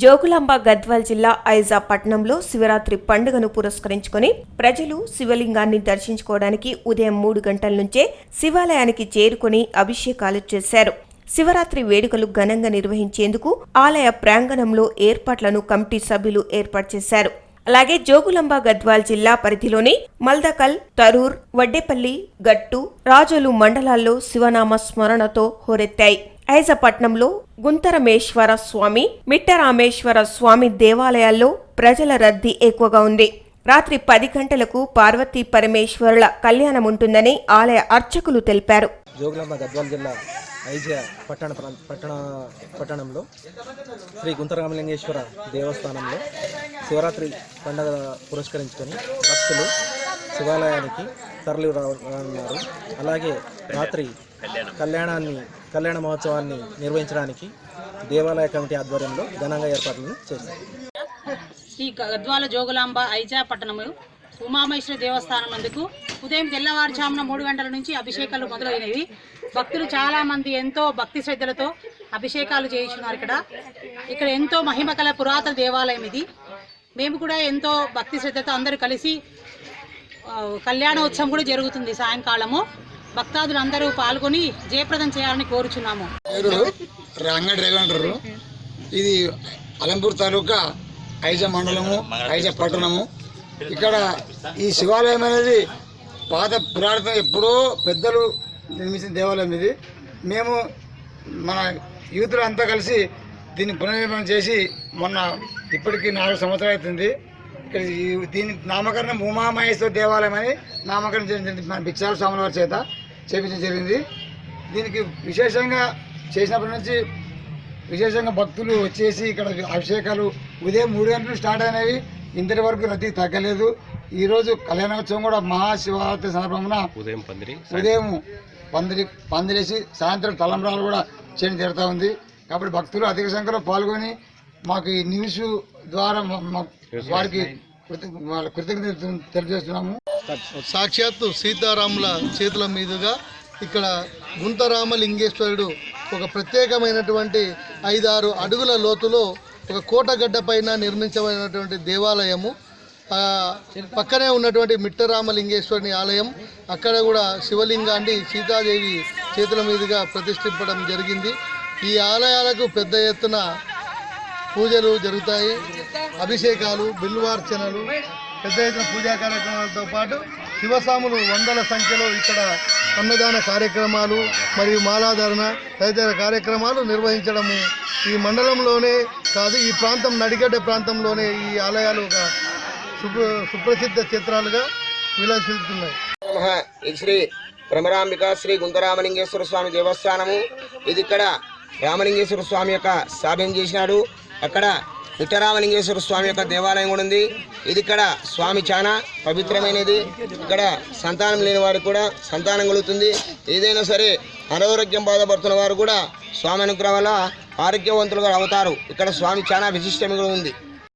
జోగులాంబ గద్వాల్ జిల్లా ఐజా పట్టణంలో శివరాత్రి పండుగను పురస్కరించుకొని ప్రజలు శివలింగాన్ని దర్శించుకోవడానికి ఉదయం మూడు గంటల నుంచే శివాలయానికి చేరుకొని అభిషేకాలు చేశారు. శివరాత్రి వేడుకలు ఘనంగా నిర్వహించేందుకు ఆలయ ప్రాంగణంలో ఏర్పాట్లను కమిటీ సభ్యులు ఏర్పాటు చేశారు. అలాగే జోగులాంబ గద్వాల్ జిల్లా పరిధిలోని మల్దకల్ తరూర్ వడ్డేపల్లి గట్టు రాజోలు మండలాల్లో శివనామ స్మరణతో హోరెత్తాయి. ఐజపట్నంలో గుంతరమేశ్వర స్వామి మిట్టరామేశ్వర స్వామి దేవాలయాల్లో ప్రజల రద్దీ ఎక్కువగా ఉంది. రాత్రి పది గంటలకు పార్వతీ పరమేశ్వరుల కళ్యాణం ఉంటుందని ఆలయ అర్చకులు తెలిపారు. జోగులాంబ గద్వాల జిల్లా ఐజియా పట్టణ పట్టణ పట్టణంలో శ్రీ గుంతరామలింగేశ్వర దేవస్థానంలో శివరాత్రి పండుగ పురస్కరించుకొని భక్తులు శివాలయానికి తరలి రానున్నారు. అలాగే రాత్రి కళ్యాణాన్ని కళ్యాణ మహోత్సవాన్ని నిర్వహించడానికి దేవాలయ కమిటీ ఆధ్వర్యంలో ఘనంగా ఏర్పాట్లను చేశారు. శ్రీ గద్వాల జోగులాంబ ఐజా పట్టణము ఉమామేశ్వర దేవస్థానం నందుకు ఉదయం తెల్లవారుజామున మూడు గంటల నుంచి అభిషేకాలు మొదలైనవి. భక్తులు చాలామంది ఎంతో భక్తి శ్రద్ధలతో అభిషేకాలు చేయించున్నారు ఇక్కడ. ఇక్కడ ఎంతో మహిమ కల పురాతన దేవాలయం ఇది. మేము కూడా ఎంతో భక్తి శ్రద్ధతో అందరూ కలిసి కళ్యాణోత్సవం కూడా జరుగుతుంది సాయంకాలము. భక్తాదులు అందరూ పాల్గొని జయప్రదం చేయాలని కోరుచున్నాము. పేరు రంగడి ఇది అలంపూర్ తాలూకా ఐజ మండలము ఐజ పట్టణము. ఇక్కడ ఈ శివాలయం అనేది పాత పురాతన ఎప్పుడో పెద్దలు నిర్మించిన దేవాలయం ఇది. మేము మన యూత్లు అంతా కలిసి దీన్ని పునర్నిర్మాణం చేసి మొన్న ఇప్పటికీ నాలుగు సంవత్సరాలు అవుతుంది. ఇక్కడ దీని నామకరణం ఉమామహేశ్వర దేవాలయం అని నామకరణం జరిగింది మన భిక్షాల స్వాముల వారి చేత చేపించడం జరిగింది. దీనికి విశేషంగా చేసినప్పటి నుంచి విశేషంగా భక్తులు వచ్చేసి ఇక్కడ అభిషేకాలు ఉదయం మూడు గంటలు స్టార్ట్ అయినవి. ఇంతటి వరకు రద్దీ తగ్గలేదు. ఈరోజు కళ్యాణోత్సవం కూడా మహాశివరాత్రి సందర్భమున ఉదయం పందిరి ఉదయం పందిరి పందిరేసి సాయంత్రం తలంబ్రాలు కూడా చేయడం జరుగుతూ ఉంది. కాబట్టి భక్తులు అధిక సంఖ్యలో పాల్గొని మాకు ఈ న్యూస్ ద్వారా వారికి కృత- వాళ్ళ కృతజ్ఞతలు తెలియజేస్తున్నాము. సాక్షాత్తు సీతారాముల చేతుల మీదుగా ఇక్కడ గుంతరామలింగేశ్వరుడు ఒక ప్రత్యేకమైనటువంటి ఐదారు అడుగుల లోతులో ఒక కోటగడ్డ పైన నిర్మించబడినటువంటి దేవాలయము. పక్కనే ఉన్నటువంటి మిట్టరామలింగేశ్వరుని ఆలయం. అక్కడ కూడా శివలింగాన్ని సీతాదేవి చేతుల మీదుగా ప్రతిష్ఠింపడం జరిగింది. ఈ ఆలయాలకు పెద్ద ఎత్తున పూజలు జరుగుతాయి. అభిషేకాలు బిల్వార్చనలు పెద్ద ఎత్తున పూజా కార్యక్రమాలతో పాటు శివస్వాములు వందల సంఖ్యలో ఇక్కడ అన్నదాన కార్యక్రమాలు మరియు మాలాధారణ తదితర కార్యక్రమాలు నిర్వహించడము ఈ మండలంలోనే కాదు ఈ ప్రాంతం నడిగడ్డ ప్రాంతంలోనే ఈ ఆలయాలు ఒక సుప్రసిద్ధ చిత్రాలుగా విలసిస్తున్నాయి శ్రీ భ్రమరాంబిక శ్రీ గుంతరామలింగేశ్వర స్వామి దేవస్థానము. ఇది ఇక్కడ రామలింగేశ్వర స్వామి యొక్క స్థాపన చేసినాడు. అక్కడ విఠరామలింగేశ్వర స్వామి యొక్క దేవాలయం కూడా ఉంది. ఇది ఇక్కడ స్వామి చాలా పవిత్రమైనది. ఇక్కడ సంతానం లేని వారికి కూడా సంతానం కలుగుతుంది. ఏదైనా సరే అనారోగ్యం బాధపడుతున్న వారు కూడా స్వామి అనుగ్రహం వల్ల ఆరోగ్యవంతులుగా అవుతారు. ఇక్కడ స్వామి చాలా విశిష్టంగా ఉంది.